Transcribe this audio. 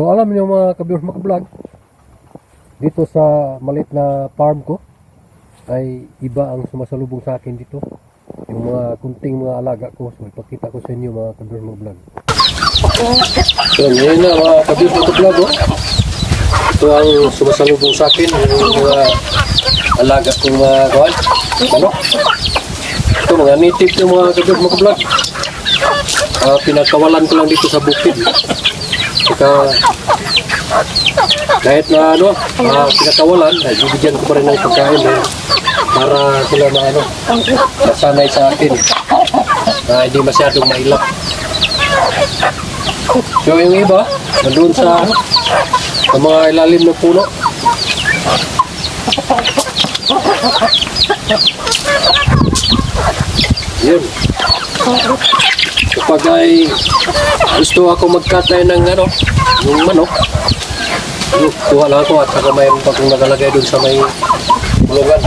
So alam niyo mga kabios mga vlog, dito sa malit na farm ko ay iba ang sumasalubong sa akin dito. Yung mga kunting mga alaga ko. So ipakita ko sa inyo mga kabios mga vlog. So ngayon na mga kabios mga vlog oh. Ito ang sumasalubong sa akin yung mga alaga kong mga kawan. Ano? Ito mga native yung mga kabios mga vlog. Ah, pinagkawalan ko lang dito sa bukid. Saka kahit na ano, uh, pinakawalan, ay bibigyan ko pa rin ng pagkain eh, para sila na ano, masanay sa akin. Na hindi masyadong mailap. So yung iba, nandun sa, sa mga ilalim ng puno. Yun. Kapag ay gusto ako magkatay ng ano, yung manok, kuha lang ako at saka mayroon pa kong nakalagay dun sa may bulungan.